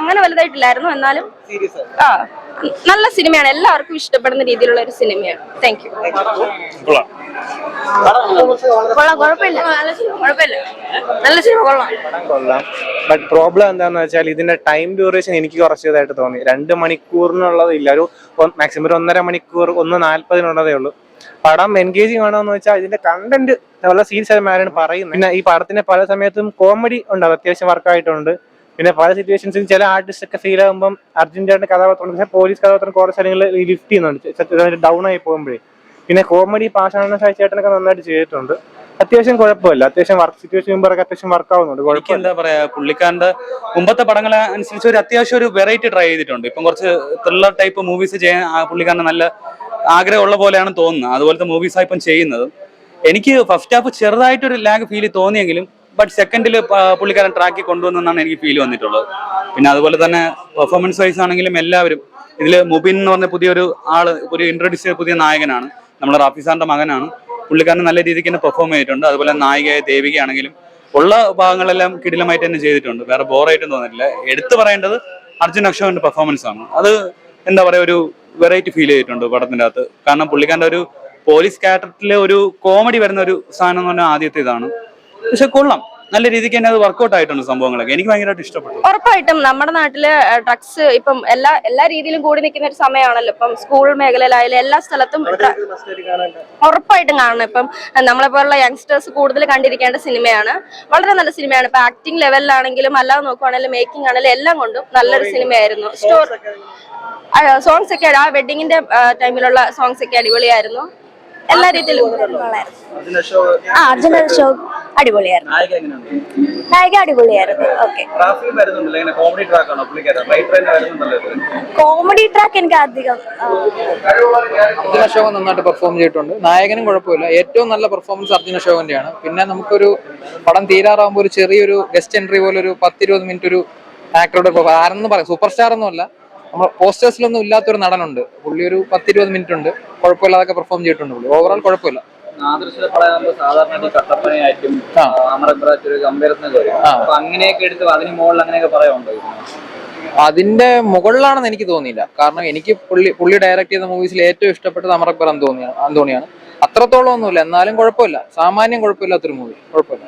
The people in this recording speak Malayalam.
അങ്ങനെ വലുതായിട്ടില്ലായിരുന്നു എന്നാലും സീരിയസ് ആ നല്ല സിനിമയാണ്. എല്ലാവർക്കും ഇഷ്ടപ്പെടുന്ന രീതിയിലുള്ള ഒരു സിനിമയാണ്. താങ്ക് യു കൊള്ളാം. കൊള്ളാം കുഴപ്പമില്ല കുഴപ്പമില്ല നല്ല സിനിമ കൊള്ളാം. കൊള്ളാം. ബട്ട് പ്രോബ്ലം എന്താന്ന് വെച്ചാൽ ഇതിന്റെ ടൈം ഡ്യൂറേഷൻ എനിക്ക് കുറച്ചതായിട്ട് തോന്നി. രണ്ട് മണിക്കൂറിനുള്ളത് ഇല്ല. ഒരു മാക്സിമം ഒരു ഒന്നര മണിക്കൂർ ഒന്ന് നാല്പതിനുള്ളതേ ഉള്ളൂ. പടം എൻഗേജിങ് ആണോ എന്ന് വെച്ചാൽ ഇതിന്റെ കണ്ടന്റ് വളരെ സീരിയസ് ആയി മാരാണ് പറയുന്നത്. പിന്നെ ഈ പടത്തിന്റെ പല സമയത്തും കോമഡി ഉണ്ടാവും. അത്യാവശ്യം വർക്കായിട്ടുണ്ട് പിന്നെ പല സിറ്റുവേഷൻസിൽ ചില ആർട്ടിസ്റ്റ് ഒക്കെ ഫീൽ ആകുമ്പോൾ അർജുൻ കഥാപാത്രം പോലീസ് കഥാപാത്രം കുറെ സ്ഥലങ്ങളിൽ ലിഫ്റ്റ് ചെയ്യുന്നുണ്ട്. ഡൗൺ ആയി പോകുമ്പോഴേ. പിന്നെ കോമഡി പാഷാണ ചേട്ടനൊക്കെ നന്നായിട്ട് ചെയ്തിട്ടുണ്ട്. അത്യാവശ്യം കുഴപ്പമില്ല. അത്യാവശ്യം വർക്ക് സിറ്റുവേഷൻ മുമ്പൊക്കെ അത്യാവശ്യം വർക്ക് ആവുന്നുണ്ട്. എന്താ പറയാ പുള്ളിക്കാരന്റെ മുമ്പത്തെ പടങ്ങളെ അനുസരിച്ച് ഒരു അത്യാവശ്യം ഒരു വെറൈറ്റി ട്രൈ ചെയ്തിട്ടുണ്ട്. ഇപ്പം കുറച്ച് ത്രില്ലർ ടൈപ്പ് മൂവീസ് ചെയ്യാൻ പുള്ളിക്കാരന് നല്ല ആഗ്രഹമുള്ള പോലെയാണ് തോന്നുന്നത്. അതുപോലത്തെ മൂവീസാണ് ഇപ്പം ചെയ്യുന്നത്. എനിക്ക് ഫസ്റ്റ് ഹാഫ് ചെറുതായിട്ടൊരു ലാഗ് ഫീൽ തോന്നിയെങ്കിലും ബട്ട് സെക്കൻഡിൽ പുള്ളിക്കാരൻ ട്രാക്കിൽ കൊണ്ടുവന്നെന്നാണ് എനിക്ക് ഫീൽ വന്നിട്ടുള്ളത്. പിന്നെ അതുപോലെ തന്നെ പെർഫോമൻസ് വൈസ് ആണെങ്കിലും എല്ലാവരും ഇതിൽ മുബിൻ എന്ന് പറഞ്ഞ പുതിയൊരു ആൾ ഒരു ഇൻട്രൊഡ്യൂസ് ചെയ്ത പുതിയ നായകനാണ്. നമ്മുടെ റാഫി സാറിന്റെ മകനാണ്. പുള്ളിക്കാരൻ നല്ല രീതിക്ക് തന്നെ പെർഫോം ചെയ്തിട്ടുണ്ട്. അതുപോലെ നായികയായ ദേവികയാണെങ്കിലും ഉള്ള ഭാഗങ്ങളെല്ലാം കിടിലമായിട്ട് തന്നെ ചെയ്തിട്ടുണ്ട്. വേറെ ബോറായിട്ടും തോന്നിയിട്ടില്ല. എടുത്തു പറയേണ്ടത് അർജുൻ അക്ഷോന്റെ പെർഫോമൻസ് ആണ്. അത് എന്താ പറയുക ഒരു വെറൈറ്റി ഫീൽ ചെയ്തിട്ടുണ്ട് പടത്തിന്റെ അകത്ത്. കാരണം പുള്ളിക്കാരന്റെ ഒരു പോലീസ് ക്യാരക്ടറിലെ ഒരു കോമഡി വരുന്ന ഒരു സാധനം എന്ന് പറഞ്ഞാൽ ആദ്യത്തെ ഇതാണ്. പക്ഷെ കൊള്ളാം. നല്ല രീതിക്ക് തന്നെ അത് വർക്ക്ഔട്ട് ആയിട്ടുണ്ട് സംഭവങ്ങളൊക്കെ. എനിക്ക് ഭയങ്കരമായിട്ട് ഇഷ്ടപ്പെട്ടു. ഉറപ്പായിട്ടും നമ്മുടെ നാട്ടിൽ ഡ്രഗ്സ് ഇപ്പം എല്ലാ എല്ലാ രീതിയിലും കൂടി നിൽക്കുന്ന ഒരു സമയമാണല്ലോ. ഇപ്പം സ്കൂൾ മേഖലയിലായാലും എല്ലാ സ്ഥലത്തും ഉറപ്പായിട്ടും കാണണം. ഇപ്പം നമ്മളെ പോലുള്ള യങ്സ്റ്റേഴ്സ് കൂടുതൽ കണ്ടിരിക്കേണ്ട സിനിമയാണ്. വളരെ നല്ല സിനിമയാണ്. ഇപ്പൊ ആക്ടിംഗ് ലെവലിലാണെങ്കിലും അല്ലാതെ നോക്കുവാണെങ്കിലും മേക്കിംഗ് ആണെങ്കിലും എല്ലാം കൊണ്ടും നല്ലൊരു സിനിമയായിരുന്നു. സ്റ്റോറി സോങ്സ് ഒക്കെ ആ വെഡിങ്ങിന്റെ ടൈമിലുള്ള സോങ്സ് ഒക്കെ അടിപൊളിയായിരുന്നു. എല്ലാ രീതിയിലും. ആ അർജുന ഷോ അടിപൊളിയായിരുന്നു. നായിക അടിപൊളിയായിരുന്നു. ഓക്കെ കോമഡി ട്രാക്ക് ആണോ പുള്ളിക്കാരൻ? റൈറ്റർ തന്നെ വരുന്നുണ്ടല്ലോ കോമഡി ട്രാക്ക് എനിക്ക് അധികം ആ, അർജുന അശോകൻ നന്നായിട്ട് പെർഫോം ചെയ്തിട്ടുണ്ട്. നായകനും കുഴപ്പമില്ല. ഏറ്റവും നല്ല പെർഫോമൻസ് അർജുന അശോകന്റെയാണ്. പിന്നെ നമുക്കൊരു പടം തീരാറാകുമ്പോൾ ഒരു ചെറിയൊരു ഗസ്റ്റ് എൻട്രി പോലെ ഒരു പത്തിരുപത് മിനിറ്റ് ഒരു ആക്ടറുടെ ആരെന്ന് പറയാം സൂപ്പർ സ്റ്റാർ ഒന്നുമല്ല നമ്മൾ പോസ്റ്റേഴ്സിലൊന്നും ഇല്ലാത്തൊരു നടനുണ്ട്. പുള്ളി ഒരു പത്തിരുപത് മിനിറ്റ് ഉണ്ട്. കുഴപ്പമില്ലാതൊക്കെ പെർഫോം ചെയ്തിട്ടുണ്ട് പുള്ളി. ഓവറോൾ കുഴപ്പമില്ല. ആദർശ പടമാകുമ്പോൾ സാധാരണ കട്ടപ്പനയായിട്ടും ഒരു കമ്പയർത്തിന് വരും. അപ്പൊ അങ്ങനെയൊക്കെ എടുത്ത് അതിന് മുകളിൽ അങ്ങനെയൊക്കെ പറയാനുണ്ടോ അതിന്റെ മുകളിലാണെന്ന് എനിക്ക് തോന്നിയില്ല. കാരണം എനിക്ക് പുള്ളി പുള്ളി ഡയറക്ട് ചെയ്ത മൂവീസിൽ ഏറ്റവും ഇഷ്ടപ്പെട്ടത് അമർ അക്ബർ അന്തോണിയാണ്. അന്തോണിയാണ് അത്രത്തോളം ഒന്നുമില്ല. എന്നാലും കുഴപ്പമില്ല. സാമാന്യം കുഴപ്പമില്ലാത്തൊരു മൂവി കുഴപ്പമില്ല.